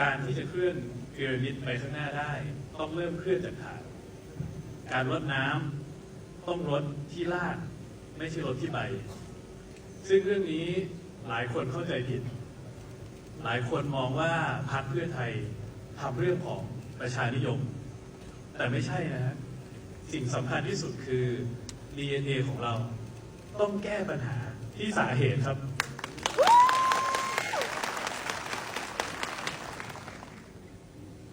การที่จะเคลื่อนพีระมิดไปข้างหน้าได้ ต้องเริ่มเคลื่อนจากฐาน การรดน้ำต้องรดที่รากไม่ใช่รดที่ใบ ซึ่งเรื่องนี้หลายคนเข้าใจผิด หลายคนมองว่าพรรคเพื่อไทยทำเรื่องของประชานิยม แต่ไม่ใช่นะฮะสิ่งสำคัญที่สุดคือ DNA ของเรา ต้องแก้ปัญหาที่สาเหตุครับ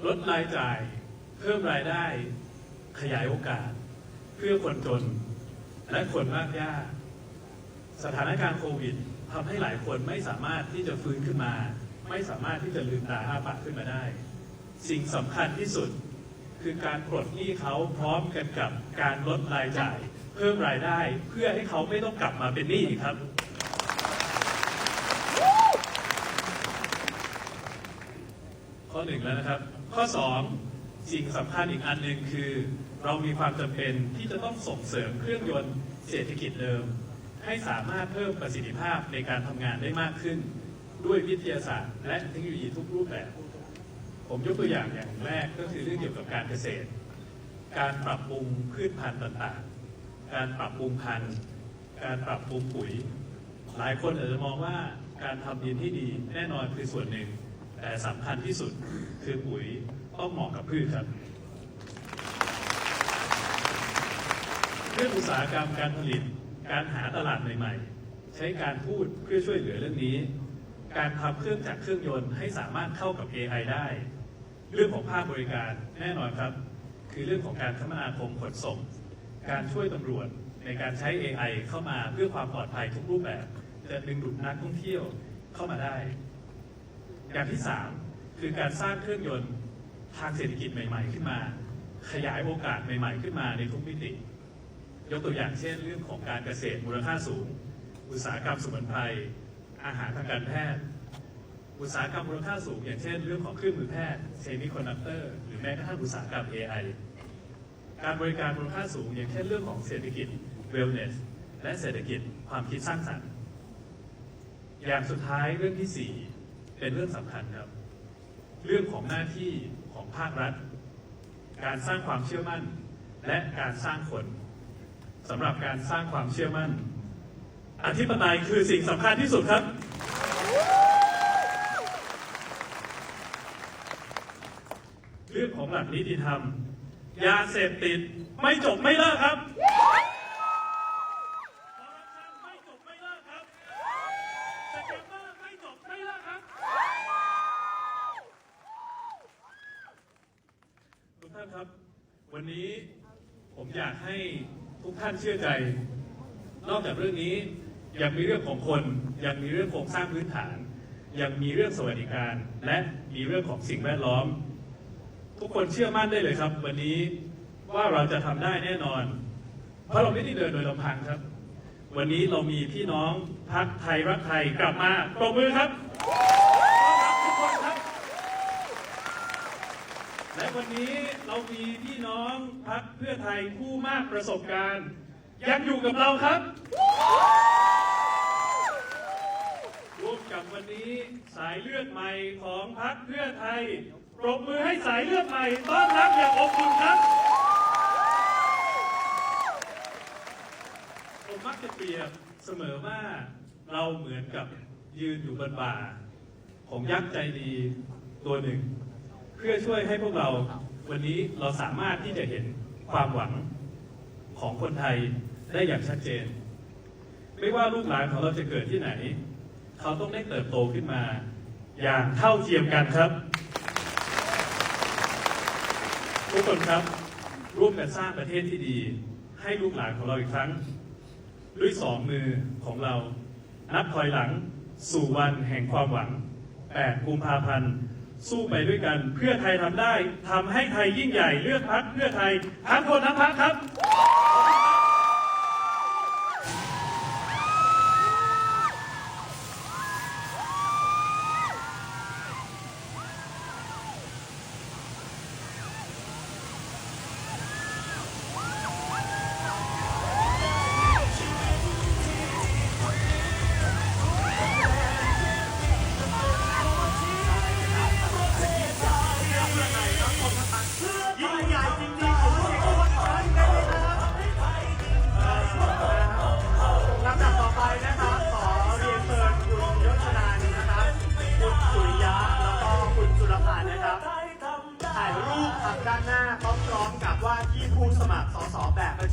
ลดรายจ่าย เพิ่มรายได้ ขยายโอกาส เพื่อคนจน และคนมากยากสถานการณ์โควิดทำให้หลายคนไม่สามารถที่จะฟื้นขึ้นมา ไม่สามารถที่จะลืมตาอ้าปากขึ้นมาได้ สิ่งสำคัญที่สุดคือการปลดหนี้เขาพร้อมกันกับการลดรายจ่าย เพิ่มรายได้ เพื่อให้เขาไม่ต้องกลับมาเป็นหนี้อีกครับ ข้อหนึ่งแล้วนะครับ ข้อสองสิ่งสำคัญอีกอันหนึ่งคือ เรามีความจำเป็นที่จะต้องส่งเสริมเครื่องยนต์เศรษฐกิจเดิม ให้สามารถเพิ่มประสิทธิภาพในการทำงานได้มากขึ้น ด้วยวิทยาศาสตร์ และเทคโนโลยีทุกรูปแบบ ผมยกตัวอย่างอย่างแรกก็คือเรื่องเกี่ยวกับการเกษตร การปรับปรุงพืชพันธุ์ต่างๆ การปรับปรุงพันธุ์ การปรับปรุงปุ๋ย หลายคนอาจจะมองว่าการทำดินที่ดีแน่นอนคือส่วนหนึ่ง แต่สำคัญที่สุดคือปุ๋ยต้องเหมาะกับพืชครับเรื่องอุตสาหกรรมการผลิต การหาตลาดใหม่ๆ ใช้การพูดเพื่อช่วยเหลือเรื่องนี้ การทำเครื่องจักรเครื่องยนต์ให้สามารถเข้ากับ AI ได้ เรื่องของภาคบริการแน่นอนครับ คือเรื่องของการคมนาคมขนส่ง การช่วยตำรวจในการใช้ AI เข้ามาเพื่อความปลอดภัยทุกรูปแบบ จะดึงดูดนักท่องเที่ยวเข้ามาได้ อย่างที่ 3 คือการสร้างเครื่องยนต์ทางเศรษฐกิจใหม่ ๆ ขึ้นมา ขยายโอกาสใหม่ ๆ ขึ้นมาในทุกมิติ ยกตัวอย่างเช่น เรื่องของการเกษตรมูลค่าสูง อุตสาหกรรมสมุนไพรอาหารทางการแพทย์ อุตสาหกรรมมูลค่าสูง อย่างเช่น เรื่องของเครื่องมือแพทย์เซมิคอนดักเตอร์หรือแม้กระทั่งอุตสาหกรรม AI การบริการมูลค่าสูง อย่างเช่นเรื่องของเศรษฐกิจ wellness และเศรษฐกิจความคิดสร้างสรรค์ อย่างสุดท้ายเรื่องที่ 4 เป็นเรื่องสำคัญครับ เรื่องของหน้าที่ของภาครัฐ การสร้างความเชื่อมั่น และการสร้างคนสำหรับการสร้างความเชื่อมั่น อธิปไตยคือสิ่งสำคัญที่สุดครับ เรื่องของหลักนิติธรรมยาเสพติดไม่จบไม่เลิกครับคอร์รัปชันไม่จบไม่เลิกครับสแกมเมอร์ไม่จบไม่เลิกครับ ทุกท่านครับ วันนี้ผมอยากให้ทุกท่านเชื่อใจ นอกจากเรื่องนี้ยังมีเรื่องของคนยังมีเรื่องโครงสร้างพื้นฐาน ยังมีเรื่องสวัสดิการ และมีเรื่องของสิ่งแวดล้อม ทุกคนเชื่อมั่นได้เลยครับ วันนี้ว่าเราจะทำได้แน่นอน เพราะเราไม่ได้เดินโดยลำพังครับ วันนี้เรามีพี่น้องพักไทยรักไทยกลับมาปรบมือครับต้อนรับทุกคนครับ และวันนี้เรามีพี่น้องพักเพื่อไทยผู้มากประสบการณ์ ยังอยู่กับเราครับร่วมกับวันนี้สายเลือดใหม่ของพักเพื่อไทยปรบมือให้สายเลือดใหม่ต้อนรับอย่างอบอุ่นครับผมมักจะเปรียบเสมอว่าเราเหมือนกับยืนอยู่บนบ่าของยักษ์ใจดีตัวหนึ่ง เพื่อช่วยให้พวกเราวันนี้เราสามารถที่จะเห็นความหวังของคนไทยได้อย่างชัดเจน ไม่ว่าลูกหลานของเราจะเกิดที่ไหน เขาต้องได้เติบโตขึ้นมา อย่างเท่าเทียมกันครับ ทุกคนครับ ร่วมกันสร้างประเทศที่ดี ให้ลูกหลานของเราอีกครั้ง ด้วยสองมือของเรา นับถอยหลังสู่วันแห่งความหวัง 8 กุมภาพันธ์ สู้ไปด้วยกัน เพื่อไทยทำได้ทำให้ไทยยิ่งใหญ่เลือกพักเพื่อไทยทั้งคนทั้งพักครับ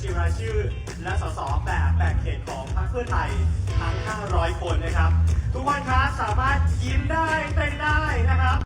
ชื่อ และสสแบบแบ่งเขตของพรรคเพื่อไทยทั้ง 500 คนนะครับ ทุกคนคะสามารถยิ้มได้เต้นได้นะครับ